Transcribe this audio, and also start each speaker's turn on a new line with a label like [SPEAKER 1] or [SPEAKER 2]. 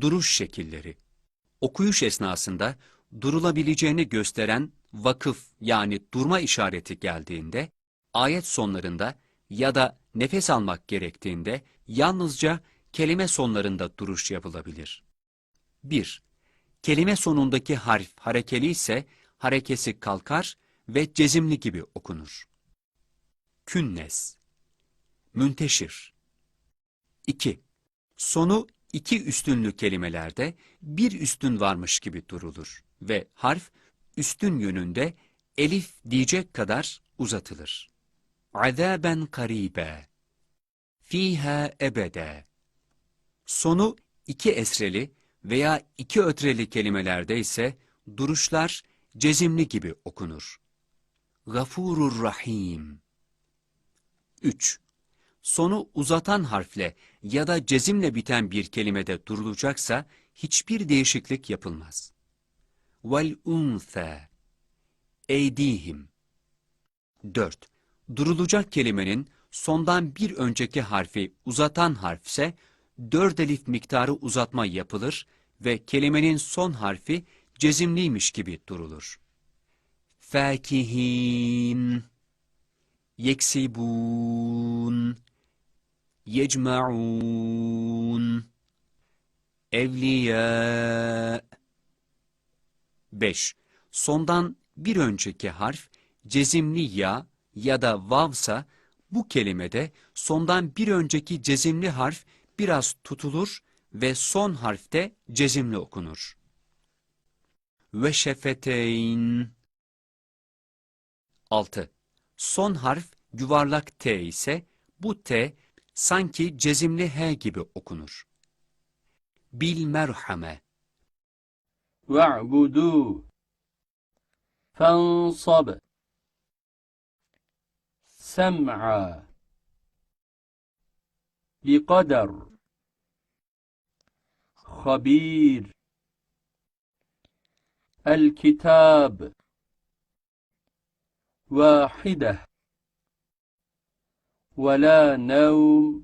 [SPEAKER 1] Duruş şekilleri. Okuyuş esnasında durulabileceğini gösteren vakıf yani durma işareti geldiğinde, ayet sonlarında ya da nefes almak gerektiğinde yalnızca kelime sonlarında duruş yapılabilir. 1. Kelime sonundaki harf harekeli ise harekesi kalkar ve cezimli gibi okunur. Künnes Münteşir 2. Sonu iki üstünlü kelimelerde bir üstün varmış gibi durulur ve harf üstün yönünde elif diyecek kadar uzatılır. Azaben karibe Fiha ebede Sonu iki esreli veya iki ötreli kelimelerde ise duruşlar cezimli gibi okunur. Gafurur Rahim 3. Sonu uzatan harfle ya da cezimle biten bir kelimede durulacaksa hiçbir değişiklik yapılmaz. Vel untha eydihim 4. Durulacak kelimenin sondan bir önceki harfi uzatan harfse dört elif miktarı uzatma yapılır ve kelimenin son harfi cezimliymiş gibi durulur. Fakihin yeksibun yecma'un evliya 5. Sondan bir önceki harf cezimli ya ya da vavsa bu kelimede sondan bir önceki cezimli harf biraz tutulur ve son harfte cezimli okunur. Ve şefeteyn 6. Son harf yuvarlak T ise bu T sanki cezimli H gibi okunur. Bil merhame
[SPEAKER 2] واعبدوا فانصب سمعا بقدر خبير الكتاب واحدة ولا نوم